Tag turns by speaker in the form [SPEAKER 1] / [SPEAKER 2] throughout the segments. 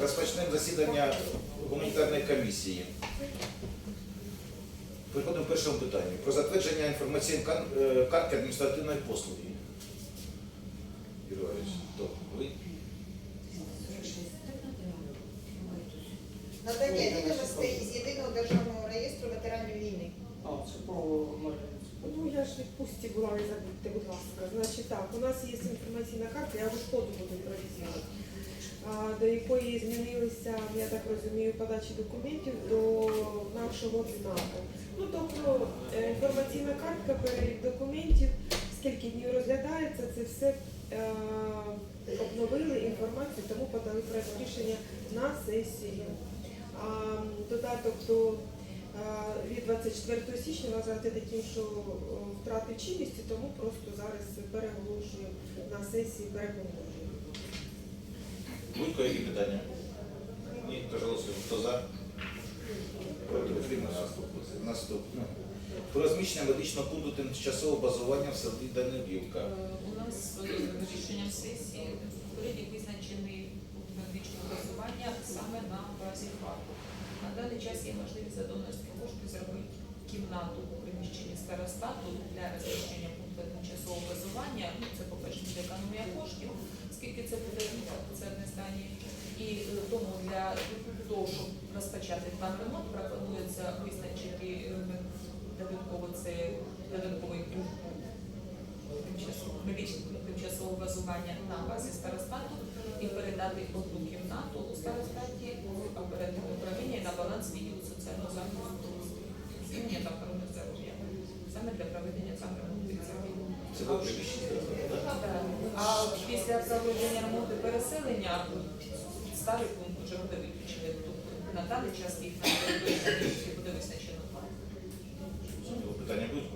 [SPEAKER 1] Розпочнемо засідання гуманітарної комісії. Переходимо к першому питанню. Про затвердження інформаційної е, картки адміністративної послуги. Юрій. Ви?
[SPEAKER 2] Надання відомостей із єдиного державного реєстру ветеранів війни.
[SPEAKER 3] А, це Мар'їнці.
[SPEAKER 4] Ну, я ж відпустці була, не забудьте, будь ласка. Значить так, у нас є інформаційна карта, я вже ходу буду провізувати, до якої змінилися, я так розумію, подачі документів до нашого ЦНАПу. Ну, тобто е, інформаційна картка, перелік документів, скільки днів розглядається, це все е, обновили інформацію, тому подали проект рішення на сесію. А додаток до е, від 24 січня вважати таким, що е, втратив чинності, тому просто зараз переголошую на сесії, переголошую.
[SPEAKER 1] Будь-ко які питання? Ні, хто голосує? Хто за? Проти. Наступне. Про розміщення медичного пункту тимчасового базування в селі Данилівка.
[SPEAKER 5] Е, У нас е, рішенням сесії перелік визначений пункт медичного базування саме на базі ФАПу. На даний час є можливість за донорські кошти зробити кімнату у приміщенні старостату для розміщення пункту тимчасового базування. Ну, це, по-перше, буде економія коштів, скільки це буде одне здання. І е, тому для того, щоб розпочати там ремонт, пропонується визначити е, додатково це додатковий медичного тимчасового базування на базі старостату і передати одну кімнату у старостаті у оперативне управління на баланс відділу соціального захисту. Змінення та охорони саме для проведення саме ремонту.
[SPEAKER 1] Це до приміщення. так?
[SPEAKER 5] А після проведення ремонту переселення старий пункт вже буде виключений. Тобто на даний час їх буде визначено.
[SPEAKER 1] Можливо, Питання будуть?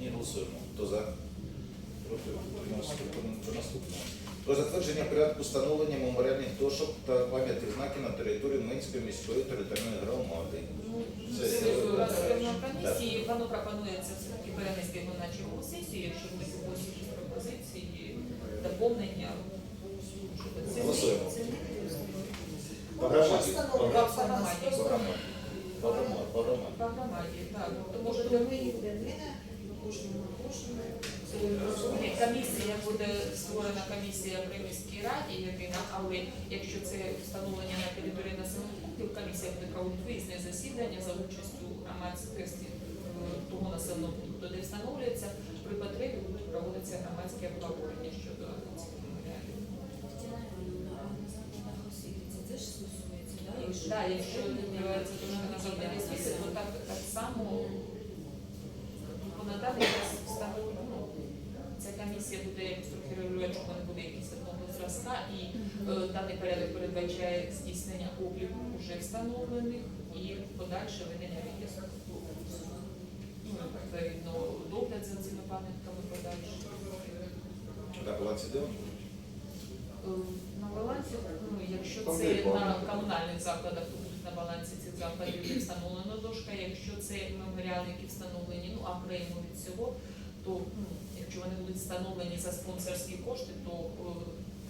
[SPEAKER 1] Ні, голосуємо. Хто за? Проти до наступного. Про затвердження порядку встановлення меморіальних дошок та пам'ятних знаків на території Минської міської територіальної громади.
[SPEAKER 5] Ну,
[SPEAKER 1] Це-
[SPEAKER 5] це
[SPEAKER 1] це-
[SPEAKER 5] комісії, воно пропонується все-таки перенести його на чергову сесію, якщо пропозиції, доповнення.
[SPEAKER 1] Голосуємо.
[SPEAKER 5] це-
[SPEAKER 1] По громаді.
[SPEAKER 5] Так. Тому що. Комісія буде створена комісія при міській раді єдина, але якщо це встановлення на території населених пунктів, комісія буде проводити виїзне засідання за участю громадськості е, того населеного пункту, де встановлюється, при потребі будуть проводитися громадські обговорення щодо цих меморіалів.
[SPEAKER 6] Це ж стосується, да? Якщо
[SPEAKER 5] Так, якщо відбувається дуже на завдання освіти, то так, так само ну, на даний ну, ця комісія буде якось трохи регулювати, щоб не буде якісь одного зразка, і е, даний порядок передбачає здійснення обліку вже встановлених і подальше реєстру. Ну, відповідно, догляд за цими пам'ятками подальше.
[SPEAKER 1] На балансі де?
[SPEAKER 5] На балансі, ну, якщо це на комунальних закладах, то будуть на балансі цих закладів де встановлена дошка. Якщо це меморіали, які встановлені ну, окремо від цього, то ну, якщо вони будуть встановлені за спонсорські кошти, то е,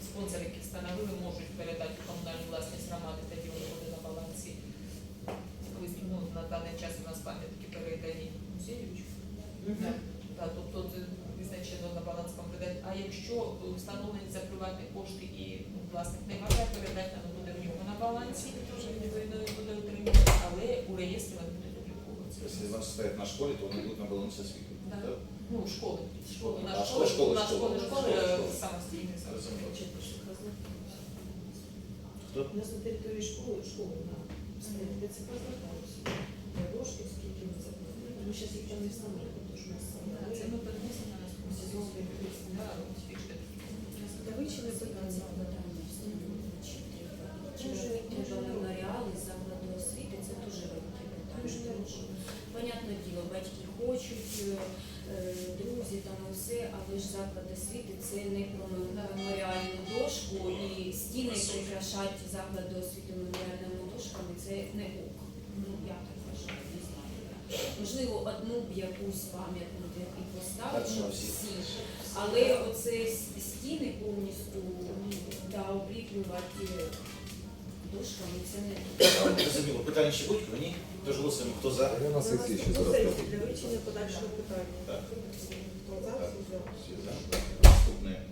[SPEAKER 5] спонсори, які встановили, можуть передати комунальну власність громади, тоді вони будуть на балансі. Ну, на даний час у нас пам'ятки передані Мусєвичу. Так, тобто це визначено на баланс передати. А якщо е, встановлені за приватні кошти і власник не має передати, воно буде в нього на балансі, відповідно він буде отримувати, але у реєстрі вони будуть обліковуватися.
[SPEAKER 1] Якщо вони стоять на школі, то вони будуть на балансі освіти.
[SPEAKER 5] Да.
[SPEAKER 1] так?
[SPEAKER 5] Ну, школи. Школи. На
[SPEAKER 1] школи,
[SPEAKER 5] школи,
[SPEAKER 1] школи,
[SPEAKER 5] на
[SPEAKER 1] школи.
[SPEAKER 5] школи, школи
[SPEAKER 1] Школи, школи.
[SPEAKER 5] самостійні
[SPEAKER 1] Розумію.
[SPEAKER 2] У нас на території школи, школи, на де це розверталося. Дошки, скільки ми це Ми зараз їх там не встановлюємо, тому що у нас
[SPEAKER 5] Це ми перенесемо на наступну
[SPEAKER 2] сезон.
[SPEAKER 5] Да.
[SPEAKER 4] Вивчили питання.
[SPEAKER 6] Чи ж треба меморіали, заклади освіти, це дуже велике питання. Тому що, Понятне діло, батьки хочуть, е, е, друзі там і все, але ж заклад освіти це не про меморіальну дошку і стіни прикрашати заклади освіти меморіальними дошками, це не ок. Ну, я так вважаю, не знаю. Можливо, одну б якусь пам'ятну і поставити
[SPEAKER 1] Так, що
[SPEAKER 6] ну,
[SPEAKER 1] всі.
[SPEAKER 6] Але оце стіни повністю, ну, да, заобліплювати дошками, це не.
[SPEAKER 1] Зрозуміло. Питання ще будь Ні? Тож голосуємо. Хто за?
[SPEAKER 7] Я на сесії ще зараз.
[SPEAKER 4] Для вивчення подальшого питання.
[SPEAKER 1] Так. Так.
[SPEAKER 4] всі за.
[SPEAKER 1] Наступне.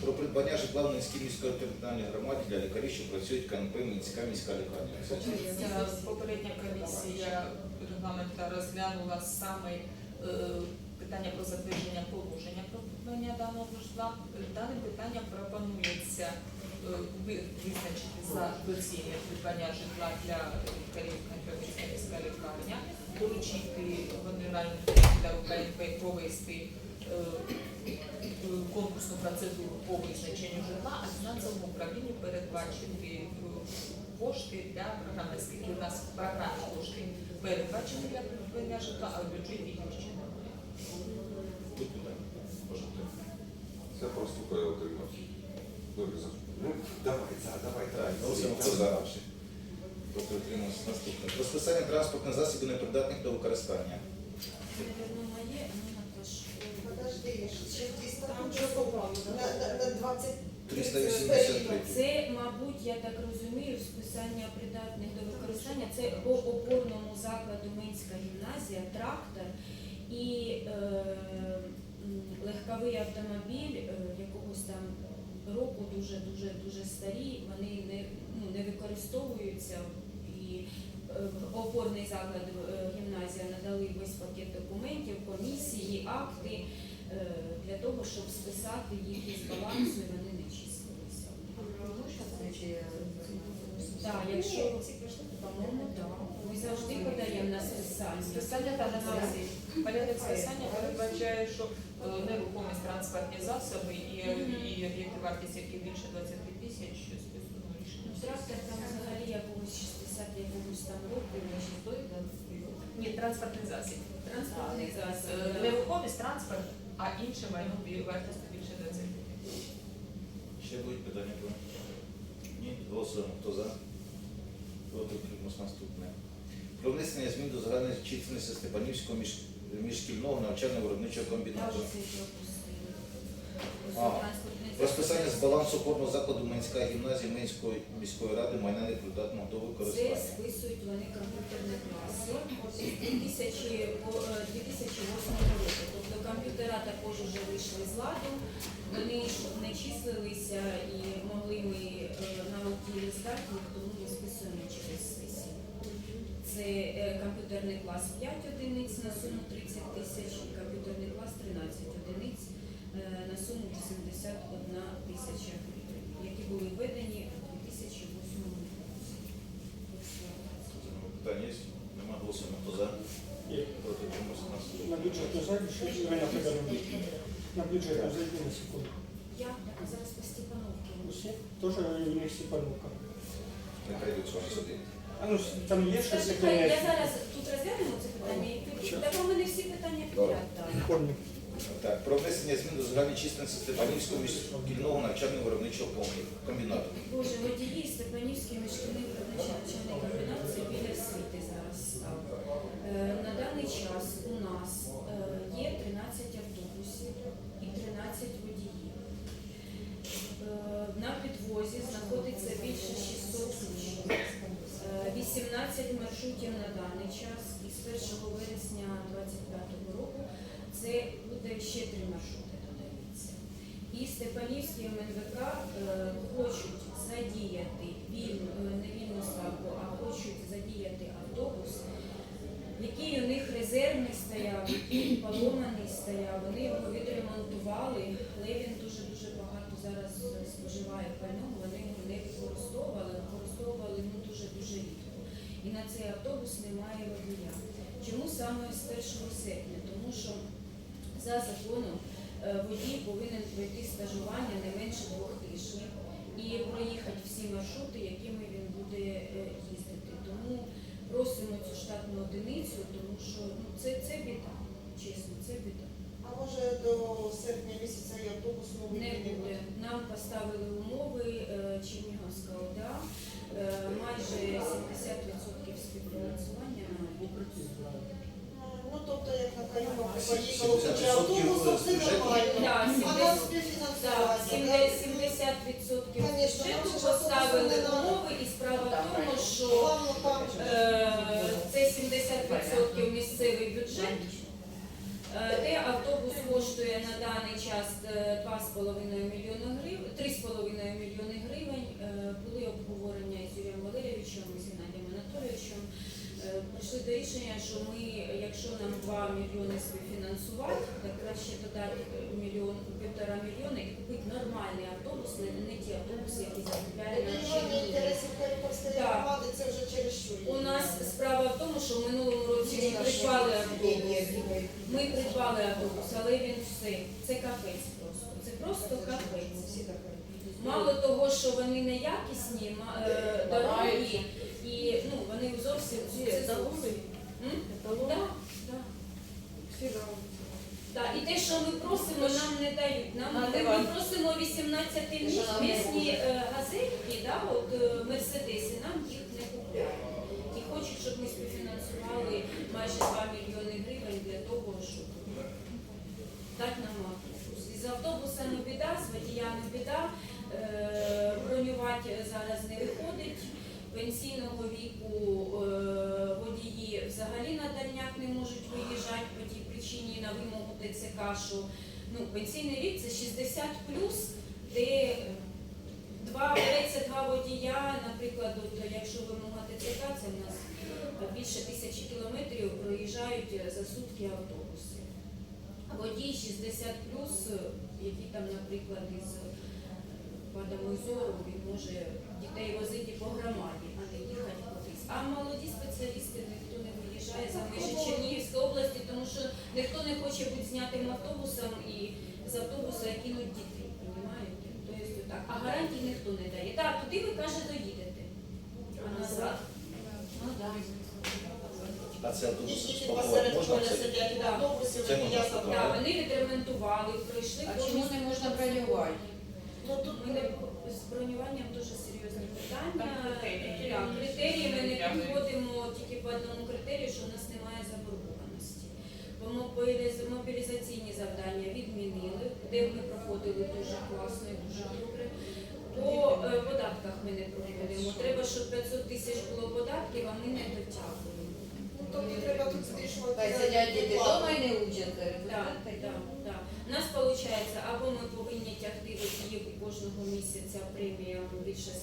[SPEAKER 1] Про придбання житла в Мінській міської територіальній громаді для лікарів, що працюють в КНП Мінська міська лікарня.
[SPEAKER 5] Ця попередня комісія регламента розглянула саме е, питання про затвердження положення про придбання даного житла. Даним питанням пропонується е, ви- визначити за доцільне придбання житла для лікарів міська лікарня, доручити генеральному директору КНП провести е, е, конкурсну процедуру по визначенню житла, а фінансовому управлінню передбачити е, кошти для програми, оскільки у нас в кошти передбачені для придбання житла, а в бюджеті ще немає.
[SPEAKER 1] Будь питання. Можете.
[SPEAKER 7] Це проступає отримати. Добре.
[SPEAKER 8] Ну, давай, за, давай, давай.
[SPEAKER 1] Хто за? Проти. Наступне. Про списання транспортних засобів непридатних до використання.
[SPEAKER 6] Ну,
[SPEAKER 9] Подожди, ще
[SPEAKER 4] Там
[SPEAKER 9] там
[SPEAKER 4] попало,
[SPEAKER 9] на, на, на 20
[SPEAKER 6] Це, мабуть, я так розумію, списання придатних до використання. Це по опорному закладу Минська гімназія, трактор і е, легковий автомобіль е, якогось там року дуже дуже дуже старі. Вони не, ну, не використовуються і е, опорний заклад е, гімназія надали весь пакет документів, комісії, акти для того, щоб списати їх із балансу, і вони не числилися. Так, якщо по-моєму, так. Ми завжди подаємо на списання.
[SPEAKER 5] Списання та на. Порядок списання передбачає, що нерухомість транспортні засоби і,
[SPEAKER 6] Мгм.
[SPEAKER 5] і об'єкти вартість, які більше 20 тисяч, що списано рішення.
[SPEAKER 6] Ну, Трактор там взагалі якогось 60 якогось там року, не ще.
[SPEAKER 5] Ні, транспортний засіб.
[SPEAKER 6] Транспортний засіб.
[SPEAKER 5] Е, Нерухомість, транспорт, а інше майно вартістю більше 20 тисяч.
[SPEAKER 1] Ще будуть питання? Про? Ні? Голосуємо. Хто за? Проти. Наступне. Про внесення змін до загальної чисельності Степанівського між, міжшкільного навчально-виробничого комбінату. А, списання з балансу опорного закладу Минська гімназія Минської міської ради майна непридатного до використання.
[SPEAKER 6] Це списують вони комп'ютерні класи з 2000 по, е, 2008 року. Тобто комп'ютера також вже вийшли з ладу, вони не числилися і могли ми е, на аудії здати, їх, тому ми списуємо через сесію. Це е, комп'ютерний клас 5 одиниць на суму 30 тисяч і комп'ютерний клас 13 одиниць е, на суму 81 тисяча гривень, які були введені у 2008 році.
[SPEAKER 1] Питання є? Нема голосуємо. Хто за?
[SPEAKER 3] Є.
[SPEAKER 1] Проти утримався. Наступне.
[SPEAKER 3] На бюджетну роблю. На бюджетну зайду на секунду.
[SPEAKER 6] Я зараз по Степановці.
[SPEAKER 3] Усі? Теж у них Степанівка.
[SPEAKER 1] Нехай йдуть з вами сюди.
[SPEAKER 3] А ну, там є щось
[SPEAKER 6] Скажи, я зараз тут розглянемо це питання і ти- так у мене всі питання підряд. так.
[SPEAKER 1] Так, про внесення змін до загальної численності Степанівського міжшкільного навчально-виробничого комбі- комбінату.
[SPEAKER 6] Боже, водії Степанівський виробничий навчальний комбінат це біля освіти зараз став. Е, На даний час у нас е, є 13 автобусів і 13 водіїв. Е, На підвозі знаходиться більше 600 учнів. 18 маршрутів на даний час і з 1 вересня 2025 року це буде ще три маршрути додається. І Степанівський МНВК е, хочуть задіяти вільну, е, не вільну ставку, а хочуть задіяти автобус, який у них резервний стояв, який поломаний стояв. Вони його відремонтували, але він дуже-дуже багато зараз е, споживає пального, вони його не використовували, використовували ну, дуже-дуже рідко. І на цей автобус немає водія. Чому саме з 1 серпня? Тому що за законом е, водій повинен пройти стажування не менше двох тижнів і проїхати всі маршрути, якими він буде е, їздити. Тому просимо цю штатну одиницю, тому що ну, це, це біда, чесно, це біда.
[SPEAKER 9] А може до серпня місяця і автобус новий
[SPEAKER 6] Не
[SPEAKER 9] буде?
[SPEAKER 6] Нам поставили умови е, Чернігівська ОДА, майже 70% співфінансування або працює.
[SPEAKER 9] Ну, тобто, як на Каюма
[SPEAKER 1] приїхало,
[SPEAKER 9] хоча автобусом все нормально, а
[SPEAKER 6] нам
[SPEAKER 9] 70,
[SPEAKER 6] да,
[SPEAKER 9] співфінансування.
[SPEAKER 6] 70% бюджету поставили умови і справа в тому, що е, це 70% місцевий бюджет, е, де автобус коштує на даний час е, 2,5 до рішення, що ми, якщо нам 2 мільйони співфінансувати, так краще додати мільйон, півтора мільйони і купити нормальний автобус, не, не ті автобуси, які закупляють
[SPEAKER 9] громади це вже через що?
[SPEAKER 6] У нас справа в тому, що в минулому році ми придбали автобус. Ми придбали автобус, але він все. Це капець просто. Це просто капець. Мало того, що вони неякісні, ма- е, дорогі, і ну, вони зовсім? Да, да.
[SPEAKER 4] Всі жалуються.
[SPEAKER 6] І те, що ми просимо, нам не дають. Нам
[SPEAKER 5] А,
[SPEAKER 6] ми, ми просимо 18 місні е, газетки, да, от е, мерседеси, нам їх не купляють. І хочуть, щоб ми співфінансували майже 2 мільйони гривень для того, щоб дати нам автобус. Із автобусами біда, з водіями біда. Е, бронювати зараз не виходить. Пенсійного віку е, водії взагалі на дальняк не можуть виїжджати по тій причині на вимогу ТЦК, що ну, пенсійний вік це 60 де два береться два водія, наприклад, от, якщо вимога ТЦК, це в нас більше тисячі кілометрів проїжджають за сутки автобуси. Водій 60 який там, наприклад, із падами зору, він може дітей возити по громаді, а не їхати кудись. А молоді спеціалісти ніхто не виїжджає за межі Чернігівської області, тому що ніхто не хоче бути знятим автобусом і з автобуса кинуть дітей. Понімаєте? Тобто так. А гарантій ніхто не дає. Так, туди ви каже, доїдете. А назад?
[SPEAKER 5] Ну, да.
[SPEAKER 1] А це
[SPEAKER 9] Діти
[SPEAKER 1] спакувати можна?
[SPEAKER 9] сидять в автобусі,
[SPEAKER 1] Це
[SPEAKER 9] водія
[SPEAKER 1] можна
[SPEAKER 9] забрали.
[SPEAKER 6] Так, вони відремонтували, пройшли
[SPEAKER 5] А чому не можна бронювати?
[SPEAKER 9] Ну тут
[SPEAKER 6] Ми не з бронюванням дуже серйозні питання.
[SPEAKER 5] Там критерії.
[SPEAKER 6] Так, критерії ми не підходимо тільки по одному критерію, що у нас немає заборгованості. Бо мобілізаційні завдання відмінили, де ми проходили дуже класно і дуже добре. По е, податках ми не проходимо. Треба, щоб 500 тисяч було податків, а ми не дотягуємо.
[SPEAKER 9] ну, тобто треба тут збільшувати.
[SPEAKER 5] Сидять діти вдома і не учаться.
[SPEAKER 6] Так, так, так. У нас виходить, або ми повинні тягти місяця преміям більше 100%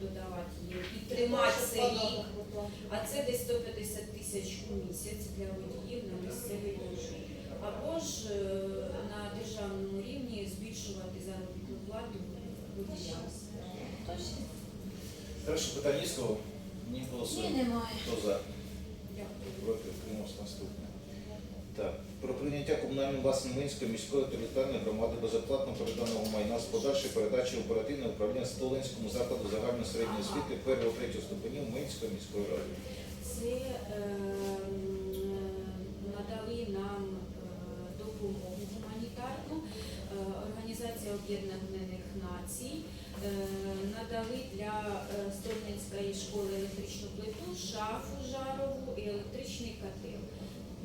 [SPEAKER 6] додавати їм і тримати цей рік. А це десь 150 тисяч у місяць для водіїв на місцевий бюджет. Або ж е, на державному рівні збільшувати заробітну плату водіям.
[SPEAKER 1] Хорошо, питання слово? Ні,
[SPEAKER 5] Ні, немає.
[SPEAKER 1] Хто за?
[SPEAKER 6] Дякую.
[SPEAKER 1] Проти утримався наступне. Так. Про прийняття комунальної власної Минської міської територіальної громади безоплатно переданого майна з подальшої передачі оперативного управління Столинському закладу загальної середньої освіти першого третього ступенів Минської міської ради.
[SPEAKER 6] Це е, надали нам е, допомогу гуманітарну. Е, Організація Об'єднаних Націй е, надали для е, Стольницької школи електричну плиту, шафу жарову і електричний котел.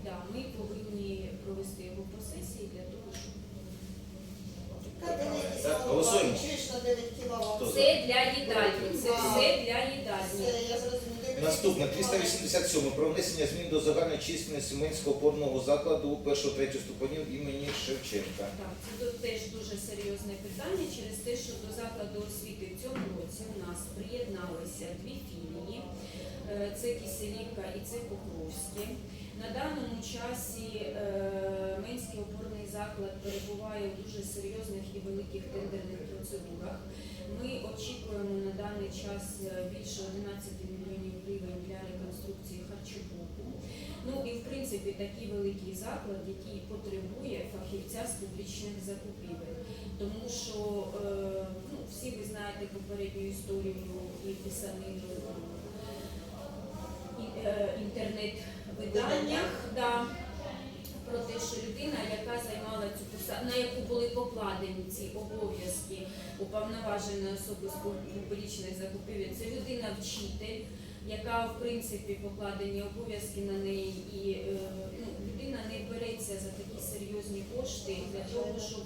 [SPEAKER 6] Да, ми повинні провести його по сесії для того, щоб
[SPEAKER 9] Кабінети
[SPEAKER 1] Так,
[SPEAKER 9] салон,
[SPEAKER 1] голосуємо.
[SPEAKER 9] чуєш на 9
[SPEAKER 6] Це для їдальні. Це все для їдальні.
[SPEAKER 9] Я зрозуміла.
[SPEAKER 1] Наступне 387 про внесення змін до загальної численності Минського опорного закладу першого третього ступенів імені Шевченка.
[SPEAKER 6] Так, це тут теж дуже серйозне питання через те, що до закладу освіти в цьому році у нас приєдналися дві філії. Е, Це Киселівка і це Покровське. На даному часі е, Менський опорний заклад перебуває в дуже серйозних і великих тендерних процедурах. Ми очікуємо на даний час е, більше 11 мільйонів гривень для реконструкції харчоблоку. Ну і в принципі такий великий заклад, який потребує фахівця з публічних закупівель. Тому що е, ну, всі ви знаєте попередню історію і писанину е, інтернет-виданнях. Да, про те, що людина, яка займала цю посаду, на яку були покладені ці обов'язки уповноваженої особи з публічних закупівель, це людина-вчитель, яка в принципі покладені обов'язки на неї, і е, ну, людина не береться за такі серйозні кошти для того, щоб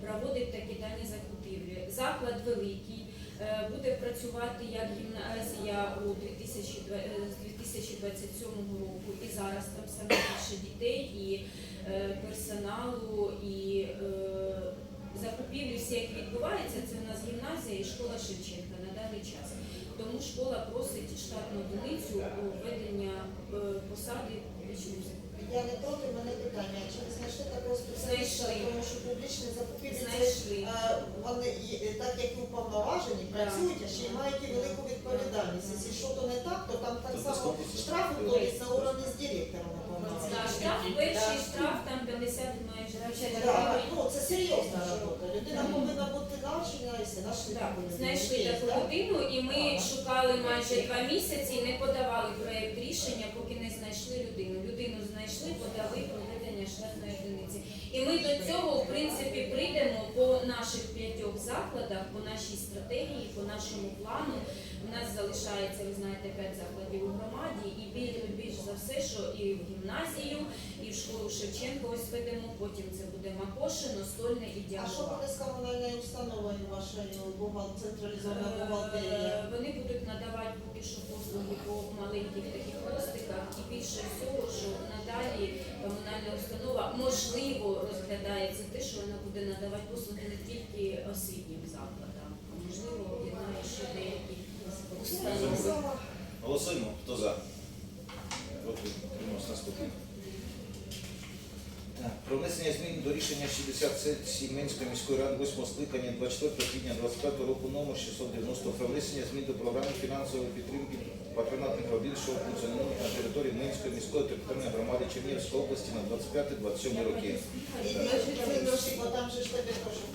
[SPEAKER 6] проводити такі дані закупівлі. Заклад великий, е, буде працювати. як гімназія у 2020 е, з 2027 року. І зараз там саме більше дітей, і е, персоналу, і е, закупівлі всі, як відбувається, це у нас гімназія і школа Шевченка на даний час. Тому школа просить штатну одиницю у ведення е, посади публічним
[SPEAKER 9] Я не проти, в мене питання. Чи не знайшли такого спеціаліста,
[SPEAKER 6] Знайшли.
[SPEAKER 9] тому що публічні закупівлі це е, вони є- так як і уповноважені, працюють, а ще й мають і велику відповідальність. Якщо що то не так, то там так
[SPEAKER 1] То
[SPEAKER 9] само
[SPEAKER 1] конкурсу.
[SPEAKER 9] штраф виходить на уровні з директором.
[SPEAKER 6] Да, штраф, перший штраф там 50 майже
[SPEAKER 9] Так,
[SPEAKER 6] гривень.
[SPEAKER 9] ну це серйозна робота. Людина повинна бути навчена, наші
[SPEAKER 6] Так, знайшли таку людину, і ми шукали майже два місяці і не подавали проєкт рішення, поки не знайшли людину. Людину знайшли, подали проведення штатної одиниці. І ми до цього, в принципі, прийдемо по наших п'ятьох закладах, по нашій стратегії, по нашому плану. У нас залишається, ви знаєте, п'ять закладів у громаді, і більш, більш за все, що і в гімназію, і в школу Шевченка ось ведемо. Потім це буде Макошино, Стольне і
[SPEAKER 9] А що буде з комунальною установою вашою бухгал- централізована бухгалтерія?
[SPEAKER 6] Е, Вони будуть надавати поки що послуги по маленьких таких хвостиках і більше всього, комунальна установа можливо розглядається те, що вона буде надавати послуги не тільки освітнім закладам, а можливо об'єднає ще деякі установи.
[SPEAKER 1] Голосуємо. Хто за? Проти утримався наступне. Про внесення змін до рішення 60 сесії Менської міської ради 8 скликання 24 квітня 25 року номер 690 про внесення змін до програми фінансової підтримки патронатних робітчого функціонування на території Менської міської територіальної громади Чернігівської області на 25-27 роки.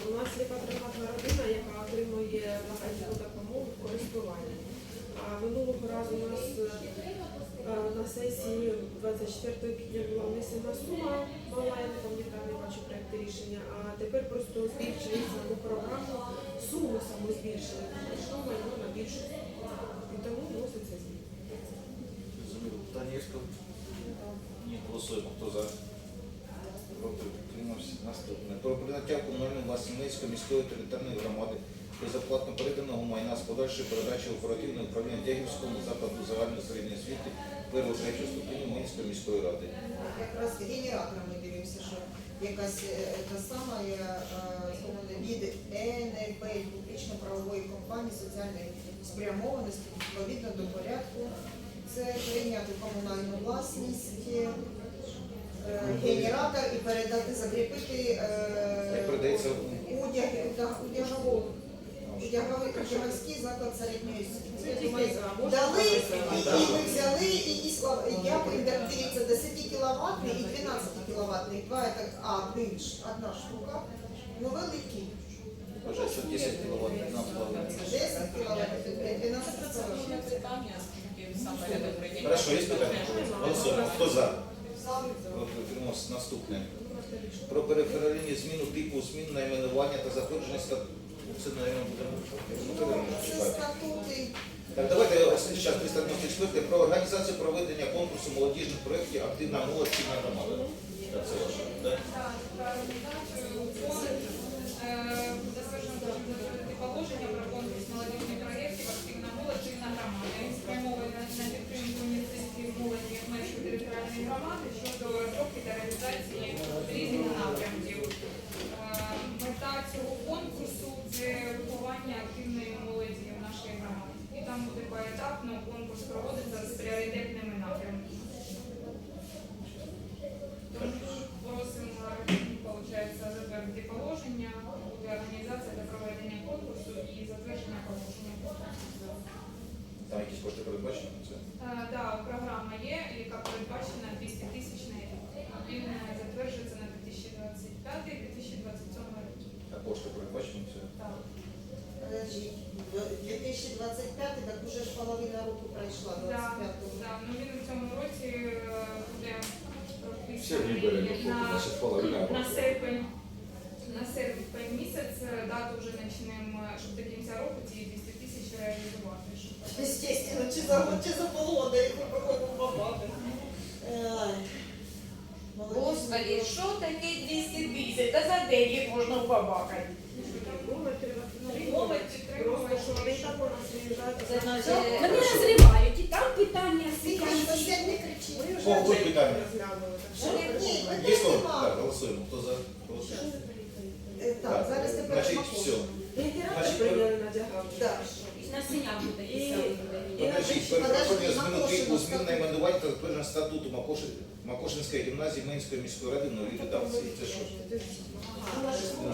[SPEAKER 4] У нас є патронатна родина, яка отримує багатьох допомогу в користуванні. А минулого разу у нас е, на сесії 24 квітня була внесена сума мала, я не не бачу проєкту рішення, а тепер просто збільшили саму програму, суму саму збільшили. Що майно на більшу суму. І тому вноситься зміни.
[SPEAKER 1] Зрозуміло. Питання є? Ні, голосуємо. Хто за? Проти утримався. Наступне. Про прийняття комунальної власної Менської міської територіальної громади безоплатно переданого майна з подальшої передачі в оперативне управління Дягівському закладу загальної середньої освіти першого третього ступеню Менської міської ради.
[SPEAKER 9] якраз генератора ми дивимося, що якась е, та сама е, е, від ЕНП публічно-правової компанії соціальної спрямованості відповідно до порядку. Це прийняти комунальну власність, е, генератор і передати, закріпити е,
[SPEAKER 1] передається
[SPEAKER 9] удяг, удяговський заклад середньої освіти.
[SPEAKER 4] Можна
[SPEAKER 9] Дали, і ми взяли, і, і слава, я дивіться, 10 кВт і 12 кВт. Два это, а, більш, одна штука. Ну, великі.
[SPEAKER 1] Боже, що 10 кВт, 12
[SPEAKER 9] 10 кВт, 12
[SPEAKER 5] Це питання, оскільки сам порядок прийняття.
[SPEAKER 1] Хорошо, є питання? Голосуємо. Хто за? Наступне. Про переферальні зміну типу змін найменування та затвердження статуту. Це,
[SPEAKER 9] Ну, це статути.
[SPEAKER 1] Так, давайте останній час 394 про організацію проведення конкурсу молодіжних проєктів Активна молодь спільна громада. Так, це ваше, да?
[SPEAKER 10] Затверджувати положення про конкурс молодіжних проєктів «Активна молодь, активна громада». Він спрямований на підтримку ініціатив молоді Хмельницької територіальної громади щодо розробки та реалізації різних напрямків. Е, Мета цього конкурсу це виховання активної молоді в нашій громаді. І там буде поетапно конкурс проводиться з пріоритетними напрямками. Тому просимо виходить, затвердити положення, буде організація для проведення конкурсу і затвердження положення.
[SPEAKER 1] Там якісь кошти передбачені? Це
[SPEAKER 10] Е, Да, програма є, яка передбачена 200 тисяч на рік. Він е, затверджується на 2025-2027 роки.
[SPEAKER 1] а кошти передбачені? Це
[SPEAKER 10] Так.
[SPEAKER 9] Подожди, 2025, так уже ж половина року пройшла,
[SPEAKER 10] Да,
[SPEAKER 9] 25-го.
[SPEAKER 10] да, ну він у цьому році е, буде
[SPEAKER 7] Все вибори, ну, що,
[SPEAKER 10] на,
[SPEAKER 7] значить, половина
[SPEAKER 10] на
[SPEAKER 7] року.
[SPEAKER 10] серпень. На серпень місяць е, дату вже почнемо, щоб до кінця року ці 200 тисяч реалізувати. щоб
[SPEAKER 9] Естественно, чи за год, чи за полгода, як ми проходимо бабати.
[SPEAKER 11] Господи, що таке 200 тисяч? Та за день їх можна побакати.
[SPEAKER 4] Номер треба
[SPEAKER 10] Молодь
[SPEAKER 4] Просто що вони
[SPEAKER 10] підтримувати.
[SPEAKER 4] так у нас
[SPEAKER 6] Це значить, вони розривають, і там питання
[SPEAKER 4] так
[SPEAKER 9] Ні,
[SPEAKER 1] слово? Так, голосуємо. Хто за? Голосуємо.
[SPEAKER 9] Е, Так, зараз тепер
[SPEAKER 1] Значить, все.
[SPEAKER 4] На діаграму.
[SPEAKER 9] Так.
[SPEAKER 6] На синявку такі
[SPEAKER 1] Подождіть, переходимо зміну змін найменування та затвердження статуту Макошин- Макошинської гімназії Менської міської ради в новій редакції. Це що?
[SPEAKER 6] Була школа,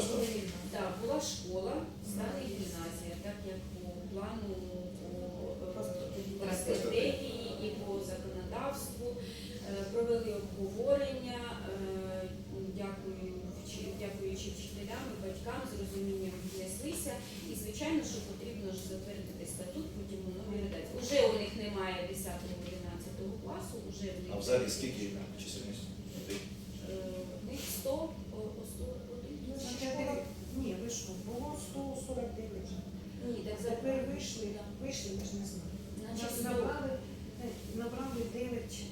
[SPEAKER 6] так, була школа, стала гімназія, так як по плану, стратегії і по законодавству. Е, Провели обговорення, е, дякуючи вчителям і батькам, з розумінням віднеслися. І звичайно, що потрібно ж затвердити статут, потім у виглядає. Уже у них немає 10-11 класу, вже в них
[SPEAKER 1] А в залі скільки чисельність?
[SPEAKER 6] Е, в них 100, о, о, 100 один.
[SPEAKER 2] Ні, ви що, було 149.
[SPEAKER 6] Ні, так за
[SPEAKER 2] Тепер вийшли, вийшли, ми ж не знаємо.
[SPEAKER 6] Значить,
[SPEAKER 2] Нас
[SPEAKER 6] 100.
[SPEAKER 2] набрали, е, набрали 9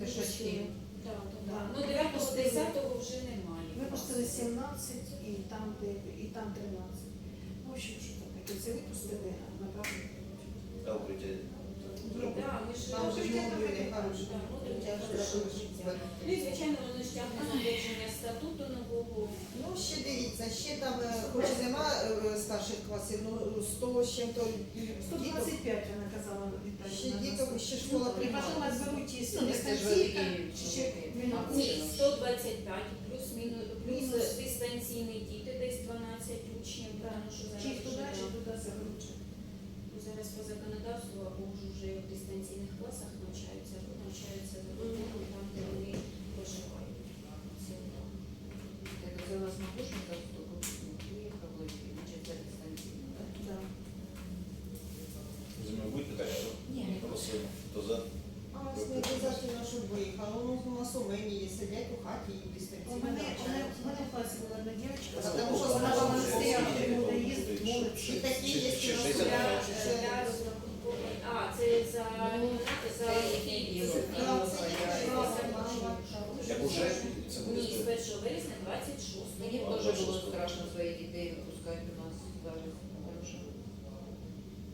[SPEAKER 6] Пішачків. Так, так,
[SPEAKER 2] Да.
[SPEAKER 6] так. Ну, 9 10 вже немає.
[SPEAKER 2] Випустили 17 і там, де, і там 13. Ну, в общем, що там таке, це випустили, а набрали.
[SPEAKER 1] А укриття?
[SPEAKER 6] Ну. Ну і звичайно, вони ж тягнуть затвердження статуту нового.
[SPEAKER 9] Ну, ще дивіться, ще там, е, хоч і нема е, старших класів, ну 100 з чим-то діток.
[SPEAKER 2] 125 вона казала Віталій.
[SPEAKER 9] Ще діток, ще школа
[SPEAKER 2] І потім
[SPEAKER 9] приймала.
[SPEAKER 2] беруть ті
[SPEAKER 7] Ну, це ж
[SPEAKER 2] дистанційка,
[SPEAKER 7] великі
[SPEAKER 2] ще.
[SPEAKER 6] Ні, 125, плюс мінус, плюс дистанційні діти, десь 12 учнів, тому що зараз
[SPEAKER 2] Чи туди, чи туди заберуть.
[SPEAKER 6] Зараз по законодавству або ж вже в дистанційних класах навчаються, або навчаються за кордоном, там, де вони проживають. Це так.
[SPEAKER 7] Це у нас Макушин за приїхав, значить, це дистанційно, так?
[SPEAKER 2] Да.
[SPEAKER 1] Зі мною будуть питання? що?
[SPEAKER 7] Ні.
[SPEAKER 1] Голосуємо. Хто за?
[SPEAKER 9] А ось не обов'язково, щоб виїхала. Ну, у нас у мені є, сидять у хаті і
[SPEAKER 2] У
[SPEAKER 9] дистанційно
[SPEAKER 2] мене, у мене,
[SPEAKER 9] навчаються.
[SPEAKER 2] у мене в класі була одна дівчинка,
[SPEAKER 9] Потому що
[SPEAKER 2] вона
[SPEAKER 9] вона
[SPEAKER 2] в монастирях
[SPEAKER 1] Ще-
[SPEAKER 2] буде їздити,
[SPEAKER 1] ще-
[SPEAKER 2] молиться.
[SPEAKER 9] І такі
[SPEAKER 1] ще-
[SPEAKER 9] є,
[SPEAKER 1] ще
[SPEAKER 9] що
[SPEAKER 1] 60
[SPEAKER 6] Для,
[SPEAKER 1] немає.
[SPEAKER 6] для розрахункової, а, це за, за які
[SPEAKER 9] Так, це є
[SPEAKER 1] Як уже це буде
[SPEAKER 6] Ні, з
[SPEAKER 1] стоїти?
[SPEAKER 6] 1 вересня 26
[SPEAKER 7] Мені б теж було страшно своїх дітей випускати зараз. Тому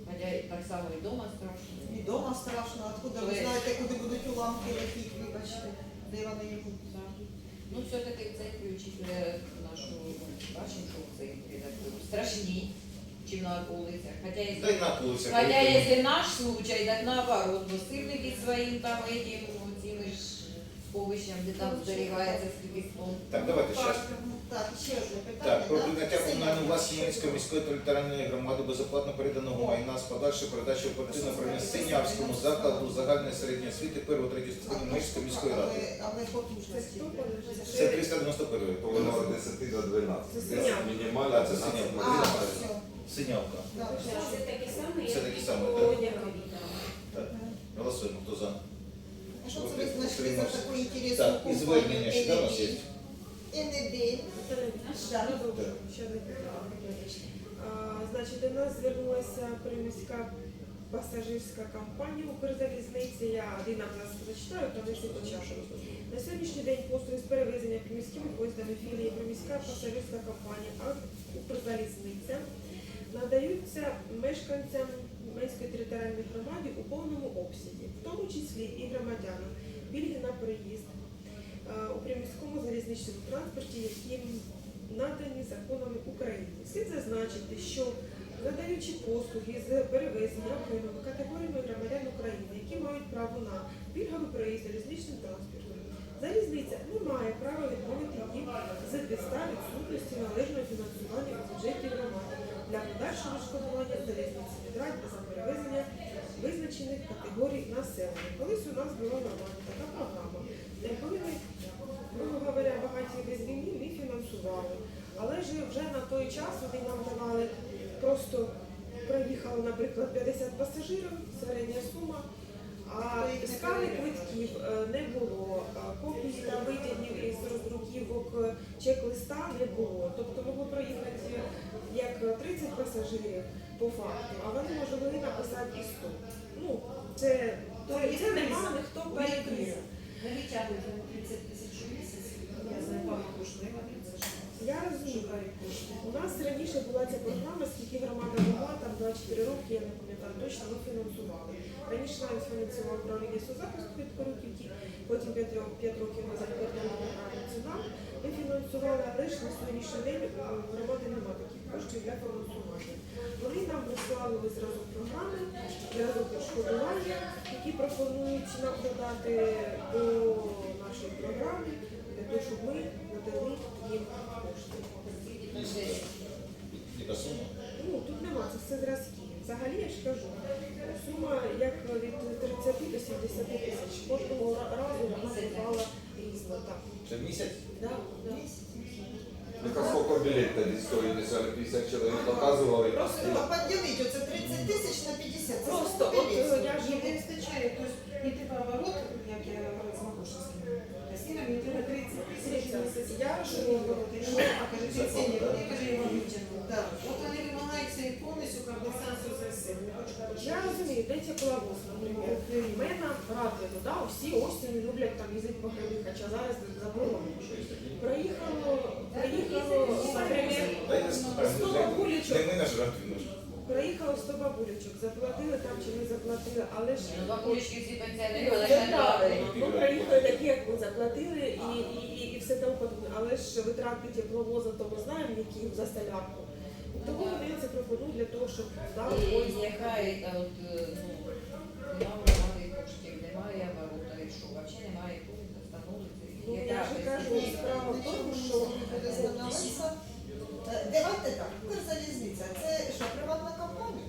[SPEAKER 7] хоча так само і вдома страшно.
[SPEAKER 9] І дома страшно, откуда ви знаєте, куди будуть уламки летіти, вибачте, де вони
[SPEAKER 7] Так. Ну, все-таки в церкві учителя нашу бачимо, що в церкві страшні, чим на вулицях. Хоча якщо наш случай, так наоборот, бо сильники своїм там этим цими ж сховищем, де там зберігається скільки тонн.
[SPEAKER 1] Так, давайте зараз.
[SPEAKER 9] Так, ще одне питання.
[SPEAKER 1] Так, про прийняття комунальної
[SPEAKER 9] я.
[SPEAKER 1] Хмельницької міської територіальної громади безоплатно переданого майна з подальшою передачею оперативно управління Синявському закладу загальної середньої освіти первого третього ступеню Хмельницької міської ради.
[SPEAKER 9] Але- Але потужності.
[SPEAKER 1] Це 391
[SPEAKER 8] Воно
[SPEAKER 1] повернули.
[SPEAKER 8] з 10 до 12.
[SPEAKER 4] Це синяк.
[SPEAKER 8] Мінімально
[SPEAKER 1] це
[SPEAKER 8] 12.
[SPEAKER 9] А,
[SPEAKER 8] можна.
[SPEAKER 9] все.
[SPEAKER 1] Синявка.
[SPEAKER 9] Да,
[SPEAKER 6] Да, Це таке саме,
[SPEAKER 1] Це
[SPEAKER 6] як
[SPEAKER 1] таке саме, так. голосуємо. Хто за?
[SPEAKER 9] А що це ви знайшли за таку інтересну
[SPEAKER 1] Так, і звернення ще да, у нас є?
[SPEAKER 4] Ще не А, Значить, до нас звернулася приміська пасажирська компанія Укрзалізниці. Я один абзац зачитаю, та не початку. На сьогоднішній день послуги з перевезення приміськими поїздами філії приміська пасажирська компанія Укрзалізниця надаються мешканцям Менської територіальної громади у повному обсязі, в тому числі і громадянам, пільги на переїзд е, у приміському залізничному транспорті, яким надані законами України. Слід зазначити, що надаючи послуги з перевезення окремими категоріями громадян України, які мають право на пільговий проїзд залізничним транспортом, залізниця не має права відмовити їм з підстав відсутності належного фінансування у бюджеті громади для подальшого відшкодування залізниці витрат за перевезення визначених категорій населення. Колись у нас була нормальна така програма, якою ми, грубо говоря, багаті без війни не фінансували. Але ж вже на той час вони нам давали просто проїхало, наприклад, 50 пасажирів, середня сума. А скали квитків е, не було, а копій та витягів із роздруківок е, чек-листа не було. Тобто могло проїхати як 30 пасажирів по факту, а вони могли написати і 100. Ну, це, це, це нема ніхто перевірив.
[SPEAKER 2] Не витягують 30 тисяч у місяць. Я знаю, папа коштує 30
[SPEAKER 4] Я розумію. У нас раніше була ця програма, скільки громада могла, там 2-4 роки, я не пам'ятаю точно, ми фінансували. Раніше навіть фінансував управління соцзахисту від Корюківки, потім 5 років, 5 років ми затвердили програму ціна. Ми фінансували, але ж на сьогоднішній день е, громади немає таких коштів для фінансування. Вони нам прислали зразок програми, зразок відшкодування, які пропонують нам додати до нашої програми, для того, щоб ми надали їм кошти.
[SPEAKER 1] Яка сума?
[SPEAKER 4] Ну, тут нема, це все зразки. Взагалі я ж кажу, сума як від 30 до 70 тисяч. Кожного разу вона бувала різна. Так.
[SPEAKER 1] Це в місяць?
[SPEAKER 4] Да, да.
[SPEAKER 8] Сколько билет тоді стоїть, якщо 50 чоловік показували?
[SPEAKER 9] Просто поділити оце 30 тисяч на 50. Це
[SPEAKER 4] Просто от е, я ж
[SPEAKER 2] не вистачає, тобто не ти поворот, як я говорила з Макушинським. Сіна мені треба 30 тисяч місяць.
[SPEAKER 4] Я
[SPEAKER 2] Що, а каже, пенсіонер, я каже, його витягнула.
[SPEAKER 9] Так.
[SPEAKER 2] От вони вимагаються і повністю компенсацію за все.
[SPEAKER 4] Я розумію, де тепловоз, наприклад. Мене радує, да, всі осінь люблять там їздити по хоча зараз заборонено. Проїхало, проїхало, наприклад,
[SPEAKER 1] Дай
[SPEAKER 4] 100 бабулечок,
[SPEAKER 1] Не ми наш.
[SPEAKER 4] проїхало 100 бабулечок, заплатили там чи не заплатили, але ж
[SPEAKER 7] Ну, бабулечки всі пенсіонери, вони ж не
[SPEAKER 4] Ну, проїхали такі, як ми заплатили, і, і все тому подобне. Але ж витрати тепловоза, то ми знаємо, які за столярку. Тому вони це пропонують для того, щоб дав
[SPEAKER 7] І
[SPEAKER 4] поїзд.
[SPEAKER 7] нехай от, е, ну, нема громади коштів, немає оборота, і що, взагалі немає поїзда, встановлюється.
[SPEAKER 4] Ну, я ж кажу, справа в тому, що
[SPEAKER 9] буде становитися. Е, Давайте так, Укрзалізниця, це що, приватна компанія?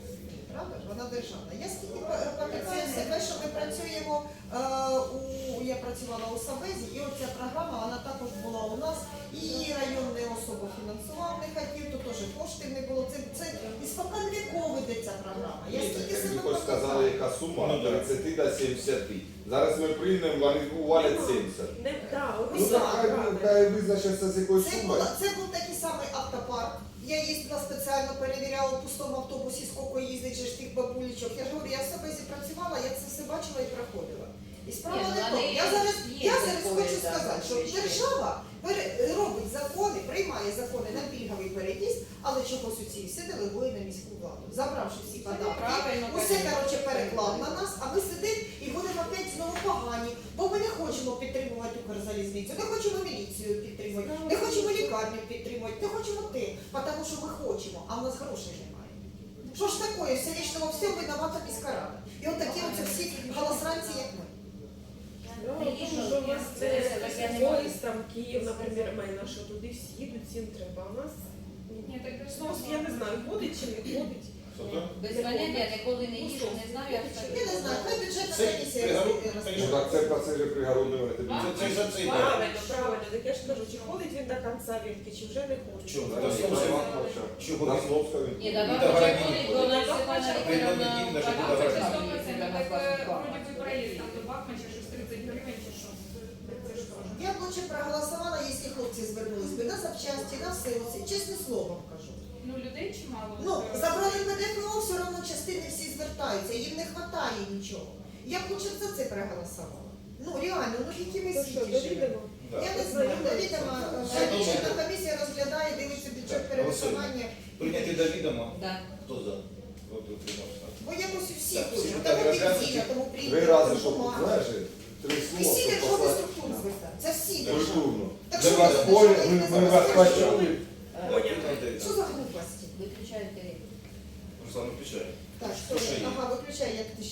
[SPEAKER 9] Правда ж, вона державна. Я скільки пам'ятаю себе, що ми працюємо е, у я працювала у Сабезі, і оця програма вона також була у нас. І її районне особо фінансував, не хотів, то теж коштів не було. Це, це і спокон віков іде ця програма. Я скільки себе
[SPEAKER 8] хоч сказали, яка сума
[SPEAKER 1] Ну, да.
[SPEAKER 8] 30 до 70. Зараз ми приймемо, вони увалять 70.
[SPEAKER 4] не да,
[SPEAKER 8] Ну так хай- визначиться з якою
[SPEAKER 9] Це,
[SPEAKER 8] сумою.
[SPEAKER 9] була, це був такий самий автопарк. Я їздила спеціально, перевіряла в пустому автобусі, скільки їздить же ж тих бабулечок. Я ж говорю, я в себе зіпрацювала, я це все бачила і проходила. І справа
[SPEAKER 7] Ні, ну,
[SPEAKER 9] не
[SPEAKER 7] на
[SPEAKER 9] в тому.
[SPEAKER 7] неї
[SPEAKER 9] Я зараз,
[SPEAKER 7] є
[SPEAKER 9] я зараз хочу сказати, що
[SPEAKER 7] звичайно.
[SPEAKER 9] держава пере- робить закони, приймає закони на пільговий переїзд, але чогось у цій все делегує на міську владу. Забравши всі податки,
[SPEAKER 7] правильно,
[SPEAKER 9] усе
[SPEAKER 7] конечно.
[SPEAKER 9] коротше переклав на нас, а ми сидимо і будемо опять знову погані, бо ми не хочемо підтримувати Укрзалізницю, не хочемо міліцію підтримувати, не хочемо лікарню підтримувати, не хочемо те, тому що ми хочемо, а в нас грошей немає. Що ж таке, все вічно во всьому виновата міська рада. І от такі оце всі голосранці, як ми.
[SPEAKER 4] Ну, тому що у нас це поїзд, там Київ, наприклад, мене, що туди всі їдуть, всім треба. У нас
[SPEAKER 10] Ні, так
[SPEAKER 4] ну, я не знаю, ходить чи не ходить.
[SPEAKER 7] Без поняття, я ніколи не їжджу, не знаю, як це.
[SPEAKER 9] Я не знаю, хай бюджетна
[SPEAKER 1] Це
[SPEAKER 9] комісія.
[SPEAKER 8] Ну так це вже.
[SPEAKER 1] Це, це ж.
[SPEAKER 4] Правильно, правильно. Так я ж кажу, чи ходить він до кінця вілки, чи вже не ходить.
[SPEAKER 1] Чого?
[SPEAKER 8] На
[SPEAKER 1] Чого?
[SPEAKER 8] Словська
[SPEAKER 7] Ні,
[SPEAKER 8] він.
[SPEAKER 1] давай ні.
[SPEAKER 10] 100%,
[SPEAKER 7] для нас прав.
[SPEAKER 10] вроді би проїзд там до Бахмача, щось 30 гривень чи що. Це ж теж.
[SPEAKER 9] Я б лучше проголосувала, якщо хлопці звернулись би на запчасті, на все оце, чесне слово кажу.
[SPEAKER 10] Ну, людей чимало.
[SPEAKER 9] Ну, забрали ПДФО, все одно частини всі звертаються, їм не вистачає нічого. Я б лучше б за це проголосувала. Ну, реально, ну які ми
[SPEAKER 4] що,
[SPEAKER 9] живемо. Я не знаю, довідомо,
[SPEAKER 1] Все
[SPEAKER 9] е, бюджетна комісія розглядає, дивиться бюджет
[SPEAKER 1] Так,
[SPEAKER 9] перевиконання.
[SPEAKER 1] Прийняти до відома.
[SPEAKER 7] Да.
[SPEAKER 1] Хто за?
[SPEAKER 9] Бо якось всі хочуть, тому тому прийняти,
[SPEAKER 8] рази,
[SPEAKER 9] тому
[SPEAKER 8] щоб, знаєш, три слова,
[SPEAKER 9] всі
[SPEAKER 8] держави
[SPEAKER 9] структури звертаються. Це всі держави.
[SPEAKER 8] Культурно.
[SPEAKER 9] Так що
[SPEAKER 8] вас
[SPEAKER 9] ви
[SPEAKER 8] поняли, ми, ми вас почули.
[SPEAKER 9] Що за глупості?
[SPEAKER 7] Виключайте.
[SPEAKER 1] Руслан, включай.
[SPEAKER 9] Так,
[SPEAKER 1] Що ще
[SPEAKER 9] ага, виключай, як ти